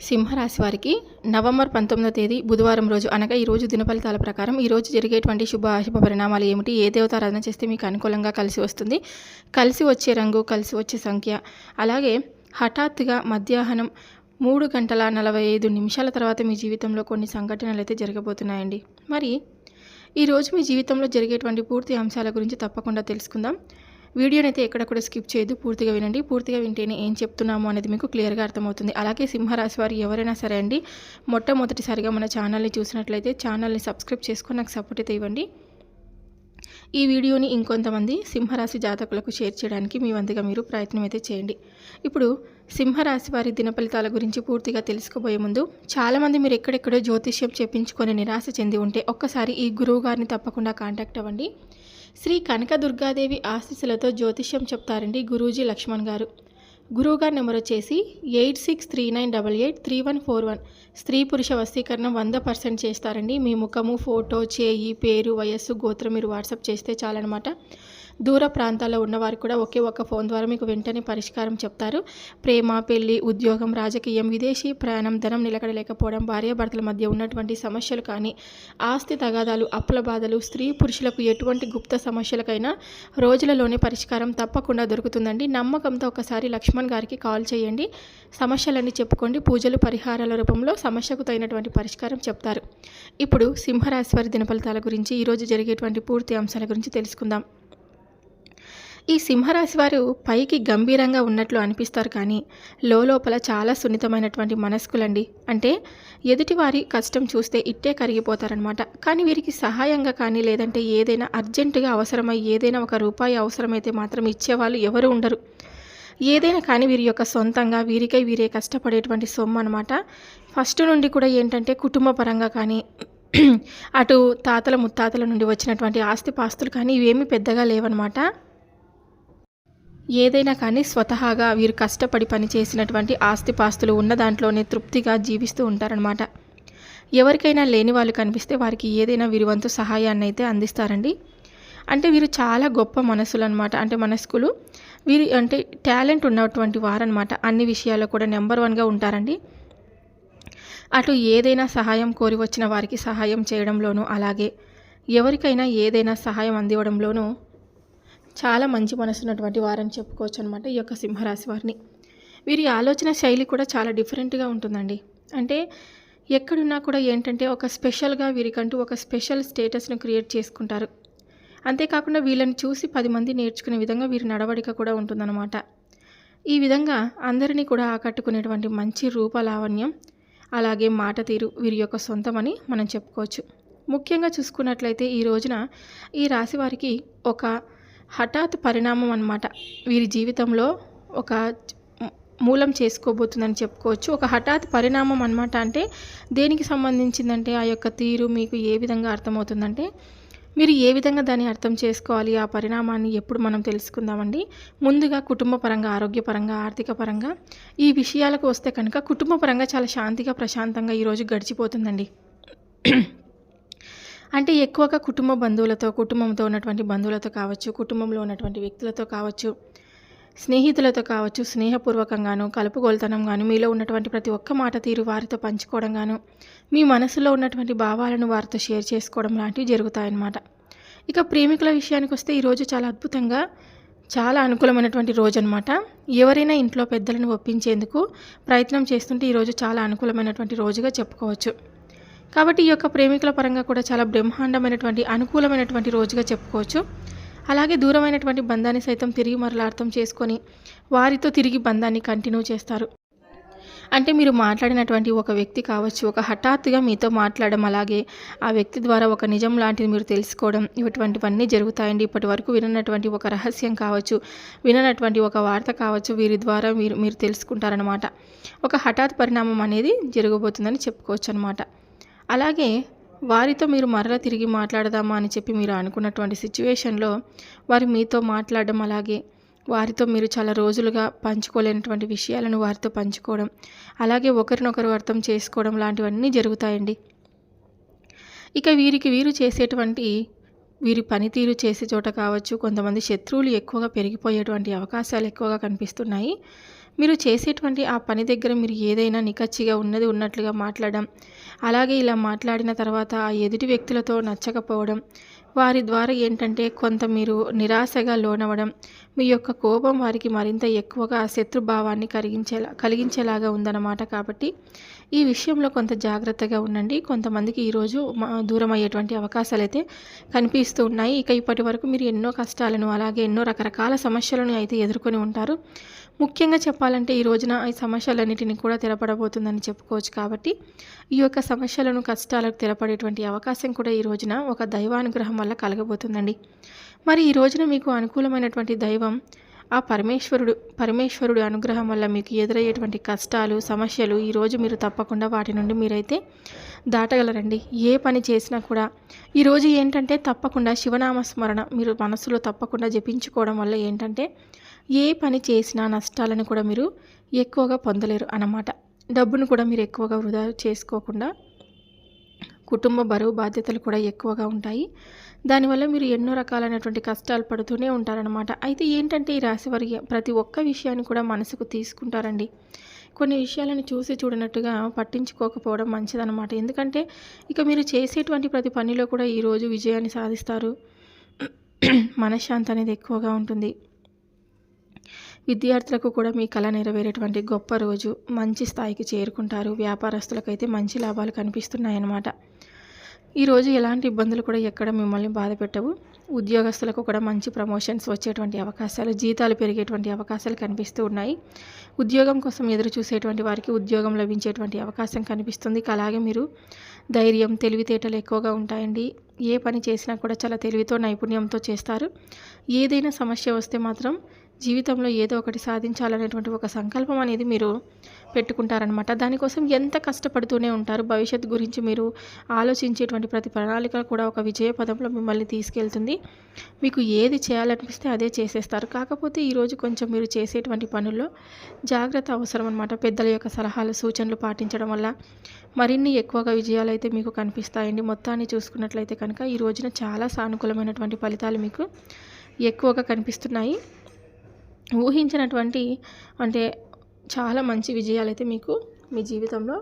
సింహరాశి వారికి నవంబర్ పంతొమ్మిదో తేదీ బుధవారం రోజు అనగా ఈ రోజు దినఫలితాల ప్రకారం ఈ రోజు జరిగేటువంటి శుభ అశుభ పరిణామాలు ఏమిటి? ఏ దేవతారాధన చేస్తే మీకు అనుకూలంగా కలిసి వస్తుంది? కలిసి వచ్చే రంగు కలిసి వచ్చే సంఖ్య అలాగే హఠాత్తుగా మధ్యాహ్నం మూడు గంటల నలభై ఐదు నిమిషాల తర్వాత మీ జీవితంలో కొన్ని సంఘటనలు అయితే జరగబోతున్నాయండి. మరి ఈరోజు మీ జీవితంలో జరిగేటువంటి పూర్తి అంశాల గురించి తప్పకుండా తెలుసుకుందాం. వీడియోని అయితే ఎక్కడక్కడ స్కిప్ చేయదు పూర్తిగా వినండి. పూర్తిగా వింటేనే ఏం చెప్తున్నాము అనేది మీకు క్లియర్గా అర్థమవుతుంది. అలాగే సింహరాశి వారు ఎవరైనా సరే అండి మొట్టమొదటిసారిగా మన ఛానల్ని చూసినట్లయితే ఛానల్ని సబ్స్క్రైబ్ చేసుకొని నాకు సపోర్ట్ అయితే ఇవ్వండి. ఈ వీడియోని ఇంకొంతమంది సింహరాశి జాతకులకు షేర్ చేయడానికి మీ వంతుగా మీరు ప్రయత్నం అయితే చేయండి. ఇప్పుడు సింహరాశి వారి దినఫలితాల గురించి పూర్తిగా తెలుసుకోబోయే ముందు చాలామంది మీరు ఎక్కడెక్కడో జ్యోతిష్యం చెప్పించుకొని నిరాశ చెంది ఉంటే ఒక్కసారి ఈ గురువు గారిని తప్పకుండా కాంటాక్ట్ అవ్వండి. శ్రీ కనక దుర్గాదేవి ఆశీస్సులతో జ్యోతిష్యం చెప్తారండి గురూజీ లక్ష్మణ్ గారు. గురువుగారి నెంబర్ వచ్చేసి eight six three nine double eight three one four one. స్త్రీ పురుష వస్తీకరణ వంద పర్సెంట్ చేస్తారండి. మీ ముఖము ఫోటో చేయి పేరు వయస్సు గోత్రం మీరు వాట్సాప్ చేస్తే చాలన్నమాట. దూర ప్రాంతాల్లో ఉన్నవారు కూడా ఒకే ఒక్క ఫోన్ ద్వారా మీకు వెంటనే పరిష్కారం చెప్తారు. ప్రేమ పెళ్ళి ఉద్యోగం రాజకీయం విదేశీ ప్రయాణం ధనం నిలకడలేకపోవడం భార్యాభర్తల మధ్య ఉన్నటువంటి సమస్యలు కానీ ఆస్తి తగాదాలు అప్పుల బాధలు స్త్రీ పురుషులకు ఎటువంటి గుప్త సమస్యలకైనా రోజులలోనే పరిష్కారం తప్పకుండా దొరుకుతుందండి. నమ్మకంతో ఒకసారి లక్ష్మణ్ గారికి కాల్ చేయండి. సమస్యలన్నీ చెప్పుకోండి. పూజలు పరిహారాల రూపంలో సమస్యకు తగినటువంటి పరిష్కారం చెప్తారు. ఇప్పుడు సింహరాశి వారి దినఫలితాల గురించి ఈరోజు జరిగేటువంటి పూర్తి అంశాల గురించి తెలుసుకుందాం. ఈ సింహరాశి వారు పైకి గంభీరంగా ఉన్నట్లు అనిపిస్తారు కానీ లోపల చాలా సున్నితమైనటువంటి మనస్కులండి. అంటే ఎదుటివారి కష్టం చూస్తే ఇట్టే కరిగిపోతారనమాట కానీ వీరికి సహాయంగా కానీ లేదంటే ఏదైనా అర్జెంటుగా అవసరమై ఏదైనా ఒక రూపాయి అవసరమైతే మాత్రం ఇచ్చేవాళ్ళు ఎవరు ఉండరు. ఏదైనా కానీ వీరి యొక్క సొంతంగా వీరికై వీరే కష్టపడేటువంటి సొమ్ము అనమాట ఫస్ట్ నుండి కూడా ఏంటంటే కుటుంబ పరంగా కానీ అటు తాతల ముత్తాతల నుండి వచ్చినటువంటి ఆస్తి పాస్తులు కానీ ఇవేమీ పెద్దగా లేవన్నమాట. ఏదైనా కానీ స్వతహాగా వీరు కష్టపడి పనిచేసినటువంటి ఆస్తిపాస్తులు ఉన్న దాంట్లోనే తృప్తిగా జీవిస్తూ ఉంటారనమాట ఎవరికైనా లేని వాళ్ళు కనిపిస్తే వారికి ఏదైనా వీరి వంతు సహాయాన్ని అయితే అందిస్తారండి. అంటే వీరు చాలా గొప్ప మనసులు అనమాట అంటే మనస్కులు వీరి అంటే టాలెంట్ ఉన్నటువంటి వారనమాట అన్ని విషయాల్లో కూడా నెంబర్ వన్గా ఉంటారండి. అటు ఏదైనా సహాయం కోరి వచ్చిన వారికి సహాయం చేయడంలోనూ అలాగే ఎవరికైనా ఏదైనా సహాయం అందివ్వడంలోనూ చాలా మంచి మనసు ఉన్నటువంటి వారని చెప్పుకోవచ్చు అనమాట ఈ యొక్క సింహరాశి వారిని. వీరి ఆలోచన శైలి కూడా చాలా డిఫరెంట్గా ఉంటుందండి. అంటే ఎక్కడున్నా కూడా ఏంటంటే ఒక స్పెషల్గా వీరికంటూ ఒక స్పెషల్ స్టేటస్ను క్రియేట్ చేసుకుంటారు. అంతేకాకుండా వీళ్ళని చూసి పది మంది నేర్చుకునే విధంగా వీరి నడవడిక కూడా ఉంటుందన్నమాట. ఈ విధంగా అందరినీ కూడా ఆకట్టుకునేటువంటి మంచి రూపలావణ్యం అలాగే మాట తీరు వీరి యొక్క సొంతమని మనం చెప్పుకోవచ్చు. ముఖ్యంగా చూసుకున్నట్లయితే ఈ రోజున ఈ రాశి వారికి ఒక హఠాత్ పరిణామం అన్నమాట. వీరి జీవితంలో ఒక మూలం చేసుకోబోతుందని చెప్పుకోవచ్చు. ఒక హఠాత్ పరిణామం అనమాట అంటే దేనికి సంబంధించిందంటే ఆ యొక్క తీరు మీకు ఏ విధంగా అర్థమవుతుందంటే మీరు ఏ విధంగా దాన్ని అర్థం చేసుకోవాలి ఆ పరిణామాన్ని ఎప్పుడు మనం తెలుసుకుందామండి? ముందుగా కుటుంబ పరంగా ఆరోగ్యపరంగా ఆర్థిక పరంగా ఈ విషయాలకు వస్తే కనుక కుటుంబ పరంగా చాలా శాంతిగా ప్రశాంతంగా ఈరోజు గడిచిపోతుందండి. అంటే ఎక్కువగా కుటుంబ బంధువులతో కుటుంబంతో ఉన్నటువంటి బంధువులతో కావచ్చు కుటుంబంలో ఉన్నటువంటి వ్యక్తులతో కావచ్చు స్నేహితులతో కావచ్చు స్నేహపూర్వకంగాను కలుపుగోలుతనం గాను మీలో ఉన్నటువంటి ప్రతి ఒక్క మాట తీరు వారితో పంచుకోవడంగాను మీ మనసులో ఉన్నటువంటి భావాలను వారితో షేర్ చేసుకోవడం లాంటివి జరుగుతాయన్నమాట. ఇక ప్రేమికుల విషయానికి వస్తే ఈరోజు చాలా అద్భుతంగా చాలా అనుకూలమైనటువంటి రోజు అనమాట ఎవరైనా ఇంట్లో పెద్దలను ఒప్పించేందుకు ప్రయత్నం చేస్తుంటే ఈరోజు చాలా అనుకూలమైనటువంటి రోజుగా చెప్పుకోవచ్చు. కాబట్టి ఈ యొక్క ప్రేమికుల పరంగా కూడా చాలా బ్రహ్మాండమైనటువంటి అనుకూలమైనటువంటి రోజుగా చెప్పుకోవచ్చు. అలాగే దూరమైనటువంటి బంధాన్ని సైతం తిరిగి మరలా అర్థం చేసుకొని వారితో తిరిగి బంధాన్ని కంటిన్యూ చేస్తారు. అంటే మీరు మాట్లాడినటువంటి ఒక వ్యక్తి కావచ్చు ఒక హఠాత్తుగా మీతో మాట్లాడడం అలాగే ఆ వ్యక్తి ద్వారా ఒక నిజం లాంటిది మీరు తెలుసుకోవడం ఇటువంటివన్నీ జరుగుతాయండి. ఇప్పటి వరకు విననటువంటి ఒక రహస్యం కావచ్చు విననటువంటి ఒక వార్త కావచ్చు వీరి ద్వారా మీరు మీరు తెలుసుకుంటారనమాట ఒక హఠాత్ పరిణామం అనేది జరగబోతుందని చెప్పుకోవచ్చు అనమాట అలాగే వారితో మీరు మరల తిరిగి మాట్లాడదామా అని చెప్పి మీరు అనుకున్నటువంటి సిచ్యువేషన్లో వారు మీతో మాట్లాడడం అలాగే వారితో మీరు చాలా రోజులుగా పంచుకోలేనటువంటి విషయాలను వారితో పంచుకోవడం అలాగే ఒకరినొకరు అర్థం చేసుకోవడం లాంటివన్నీ జరుగుతాయండి. ఇక వీరికి వీరు చేసేటువంటి వీరి పనితీరు చేసే చోట కావచ్చు కొంతమంది శత్రువులు ఎక్కువగా పెరిగిపోయేటువంటి అవకాశాలు ఎక్కువగా కనిపిస్తున్నాయి. మీరు చేసేటువంటి ఆ పని దగ్గర మీరు ఏదైనా నికచ్చిగా ఉన్నది ఉన్నట్లుగా మాట్లాడడం అలాగే ఇలా మాట్లాడిన తర్వాత ఆ ఎదుటి వ్యక్తులతో నచ్చకపోవడం వారి ద్వారా ఏంటంటే కొంత మీరు నిరాశగా లోనవడం మీ యొక్క కోపం వారికి మరింత ఎక్కువగా శత్రుభావాన్ని కలిగించేలా కలిగించేలాగా ఉందన్నమాట. కాబట్టి ఈ విషయంలో కొంత జాగ్రత్తగా ఉండండి. కొంతమందికి ఈరోజు దూరం అయ్యేటువంటి అవకాశాలు అయితే కనిపిస్తూ ఉన్నాయి. ఇక ఇప్పటి వరకు మీరు ఎన్నో కష్టాలను అలాగే ఎన్నో రకరకాల సమస్యలను అయితే ఎదుర్కొని ఉంటారు. ముఖ్యంగా చెప్పాలంటే ఈ రోజున ఈ సమస్యలన్నిటిని కూడా తెరపడబోతుందని చెప్పుకోవచ్చు కాబట్టి ఈ యొక్క సమస్యలను కష్టాలకు తెరపడేటువంటి అవకాశం కూడా ఈ రోజున ఒక దైవానుగ్రహం వల్ల కలగబోతుందండి. మరి ఈ రోజున మీకు అనుకూలమైనటువంటి దైవం ఆ పరమేశ్వరుడు పరమేశ్వరుడు అనుగ్రహం వల్ల మీకు ఎదురయ్యేటువంటి కష్టాలు సమస్యలు ఈరోజు మీరు తప్పకుండా వాటి నుండి మీరైతే దాటగలరండి. ఏ పని చేసినా కూడా ఈరోజు ఏంటంటే తప్పకుండా శివనామస్మరణ మీరు మనసులో తప్పకుండా జపించుకోవడం వల్ల ఏంటంటే ఏ పని చేసినా నష్టాలను కూడా మీరు ఎక్కువగా పొందలేరు అన్నమాట. డబ్బును కూడా మీరు ఎక్కువగా వృధా చేసుకోకుండా కుటుంబ బరువు బాధ్యతలు కూడా ఎక్కువగా ఉంటాయి. దానివల్ల మీరు ఎన్నో రకాలైనటువంటి కష్టాలు పడుతూనే ఉంటారనమాట అయితే ఏంటంటే ఈ రాశి వారి ప్రతి ఒక్క విషయాన్ని కూడా మనసుకు తీసుకుంటారండి. కొన్ని విషయాలను చూసి చూడనట్టుగా పట్టించుకోకపోవడం మంచిదన్నమాట. ఎందుకంటే ఇక మీరు చేసేటువంటి ప్రతి పనిలో కూడా ఈరోజు విజయాన్ని సాధిస్తారు. మనశ్శాంతి అనేది ఎక్కువగా ఉంటుంది. విద్యార్థులకు కూడా మీ కళ నెరవేరేటువంటి గొప్ప రోజు. మంచి స్థాయికి చేరుకుంటారు. వ్యాపారస్తులకైతే మంచి లాభాలు కనిపిస్తున్నాయన్నమాట. ఈరోజు ఎలాంటి ఇబ్బందులు కూడా ఎక్కడ మిమ్మల్ని బాధ పెట్టవు. ఉద్యోగస్తులకు కూడా మంచి ప్రమోషన్స్ వచ్చేటువంటి అవకాశాలు జీతాలు పెరిగేటువంటి అవకాశాలు కనిపిస్తూ ఉన్నాయి. ఉద్యోగం కోసం ఎదురు చూసేటువంటి వారికి ఉద్యోగం లభించేటువంటి అవకాశం కనిపిస్తుంది. అలాగే మీరు ధైర్యం తెలివితేటలు ఎక్కువగా ఉంటాయండి. ఏ పని చేసినా కూడా చాలా తెలివితో నైపుణ్యంతో చేస్తారు. ఏదైనా సమస్య వస్తే మాత్రం జీవితంలో ఏదో ఒకటి సాధించాలనేటువంటి ఒక సంకల్పం అనేది మీరు పెట్టుకుంటారనమాట దానికోసం ఎంత కష్టపడుతూనే ఉంటారు? భవిష్యత్తు గురించి మీరు ఆలోచించేటువంటి ప్రతి ప్రణాళిక కూడా ఒక విజయ పదంలో మిమ్మల్ని తీసుకెళ్తుంది. మీకు ఏది చేయాలనిపిస్తే అదే చేసేస్తారు. కాకపోతే ఈరోజు కొంచెం మీరు చేసేటువంటి పనుల్లో జాగ్రత్త అవసరం అనమాట పెద్దల యొక్క సలహాలు సూచనలు పాటించడం వల్ల మరిన్ని ఎక్కువగా విజయాలు అయితే మీకు కనిపిస్తాయండి. మొత్తాన్ని చూసుకున్నట్లయితే కనుక ఈ రోజున చాలా సానుకూలమైనటువంటి ఫలితాలు మీకు ఎక్కువగా కనిపిస్తున్నాయి. ఊహించినటువంటి అంటే చాలా మంచి విజయాలు అయితే మీకు మీ జీవితంలో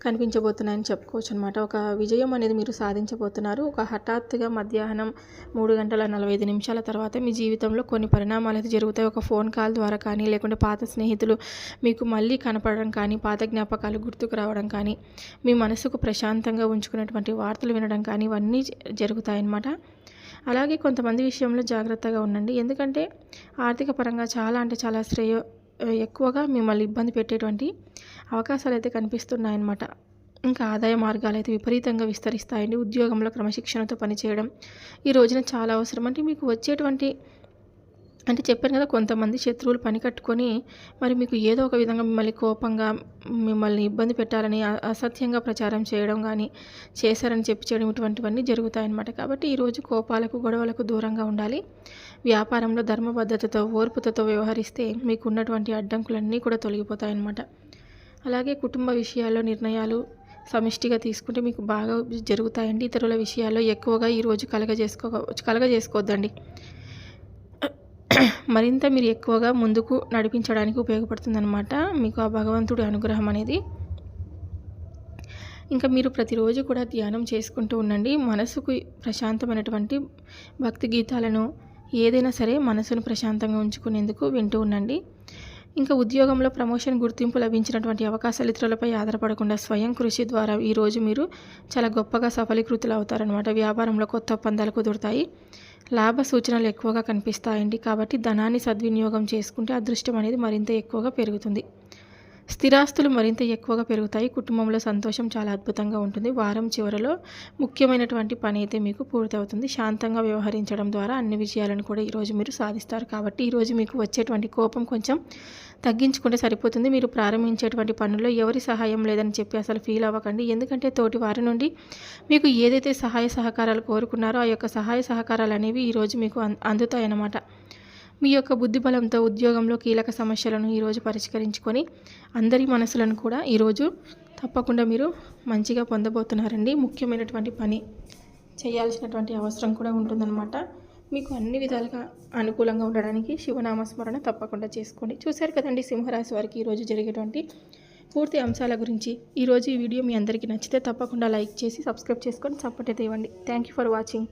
కనిపించబోతున్నాయని చెప్పుకోవచ్చు అనమాట ఒక విజయం అనేది మీరు సాధించబోతున్నారు. ఒక హఠాత్తుగా మధ్యాహ్నం మూడు గంటల నలభై ఐదు నిమిషాల తర్వాత మీ జీవితంలో కొన్ని పరిణామాలు అయితే జరుగుతాయి. ఒక ఫోన్ కాల్ ద్వారా కానీ లేకుంటే పాత స్నేహితులు మీకు మళ్ళీ కనపడడం కానీ పాత జ్ఞాపకాలు గుర్తుకు రావడం కానీ మీ మనసుకు ప్రశాంతంగా ఉంచుకునేటువంటి వార్తలు వినడం కానీ ఇవన్నీ జరుగుతాయన్నమాట. అలాగే కొంతమంది విషయంలో జాగ్రత్తగా ఉండండి. ఎందుకంటే ఆర్థిక పరంగా చాలా అంటే చాలా శ్రేయ ఎక్కువగా మిమ్మల్ని ఇబ్బంది పెట్టేటువంటి అవకాశాలు అయితే కనిపిస్తున్నాయన్నమాట. ఇంకా ఆదాయ మార్గాలు అయితే విపరీతంగా విస్తరిస్తాయండి. ఉద్యోగంలో క్రమశిక్షణతో పనిచేయడం ఈ రోజున చాలా అవసరం. అంటే మీకు వచ్చేటువంటి అంటే చెప్పాను కదా కొంతమంది శత్రువులు పని కట్టుకొని మరి మీకు ఏదో ఒక విధంగా మిమ్మల్ని కోపంగా మిమ్మల్ని ఇబ్బంది పెట్టాలని అసత్యంగా ప్రచారం చేయడం కానీ చేశారని చెప్పి చేయడం ఇటువంటివన్నీ జరుగుతాయన్నమాట. కాబట్టి ఈరోజు కోపాలకు గొడవలకు దూరంగా ఉండాలి. వ్యాపారంలో ధర్మబద్ధతతో ఓర్పుతో వ్యవహరిస్తే మీకు ఉన్నటువంటి అడ్డంకులన్నీ కూడా తొలగిపోతాయన్నమాట. అలాగే కుటుంబ విషయాల్లో నిర్ణయాలు సమిష్టిగా తీసుకుంటే మీకు బాగా జరుగుతాయండి. ఇతరుల విషయాల్లో ఎక్కువగా ఈరోజు కలగజేసుకో కలగజేసుకోవద్దండి మరింత మీరు ఎక్కువగా ముందుకు నడిపించడానికి ఉపయోగపడుతుందన్నమాట మీకు ఆ భగవంతుడి అనుగ్రహం అనేది. ఇంకా మీరు ప్రతిరోజు కూడా ధ్యానం చేసుకుంటూ ఉండండి. మనసుకు ప్రశాంతమైనటువంటి భక్తి గీతాలను ఏదైనా సరే మనసును ప్రశాంతంగా ఉంచుకునేందుకు వింటూ ఉండండి. ఇంకా ఉద్యోగంలో ప్రమోషన్ గుర్తింపు లభించినటువంటి అవకాశాలు ఇతరులపై ఆధారపడకుండా స్వయం కృషి ద్వారా ఈరోజు మీరు చాలా గొప్పగా సఫలీకృతులు అవుతారనమాట వ్యాపారంలో కొత్త ఒప్పందాలు కుదురుతాయి. లాభ సూచనలు ఎక్కువగా కనిపిస్తాయండి కాబట్టి ధనాన్ని సద్వినియోగం చేసుకుంటే అదృష్టం అనేది మరింత ఎక్కువగా పెరుగుతుంది. స్థిరాస్తులు మరింత ఎక్కువగా పెరుగుతాయి. కుటుంబంలో సంతోషం చాలా అద్భుతంగా ఉంటుంది. వారం చివరలో ముఖ్యమైనటువంటి పని అయితే మీకు పూర్తవుతుంది. శాంతంగా వ్యవహరించడం ద్వారా అన్ని విజయాలను కూడా ఈరోజు మీరు సాధిస్తారు. కాబట్టి ఈరోజు మీకు వచ్చేటువంటి కోపం కొంచెం తగ్గించుకుంటే సరిపోతుంది. మీరు ప్రారంభించేటువంటి పనుల్లో ఎవరి సహాయం లేదని చెప్పి అసలు ఫీల్ అవ్వకండి. ఎందుకంటే తోటి వారి నుండి మీకు ఏదైతే సహాయ సహకారాలు కోరుకున్నారో ఆ యొక్క సహాయ సహకారాలు అనేవి ఈరోజు మీకు అందుతాయన్నమాట. మీ యొక్క బుద్ధిబలంతో ఉద్యోగంలో కీలక సమస్యలను ఈరోజు పరిష్కరించుకొని అందరి మనసులను కూడా ఈరోజు తప్పకుండా మీరు మంచిగా పొందబోతున్నారండి. ముఖ్యమైనటువంటి పని చేయాల్సినటువంటి అవసరం కూడా ఉంటుందన్నమాట. మీకు అన్ని విధాలుగా అనుకూలంగా ఉండడానికి శివనామస్మరణ తప్పకుండా చేసుకోండి. చూశారు కదండి సింహరాశి వారికి ఈరోజు జరిగేటువంటి పూర్తి అంశాల గురించి. ఈరోజు ఈ వీడియో మీ అందరికీ నచ్చితే తప్పకుండా లైక్ చేసి సబ్స్క్రైబ్ చేసుకొని సపోర్ట్ అయితే ఇవ్వండి. Thank you for watching.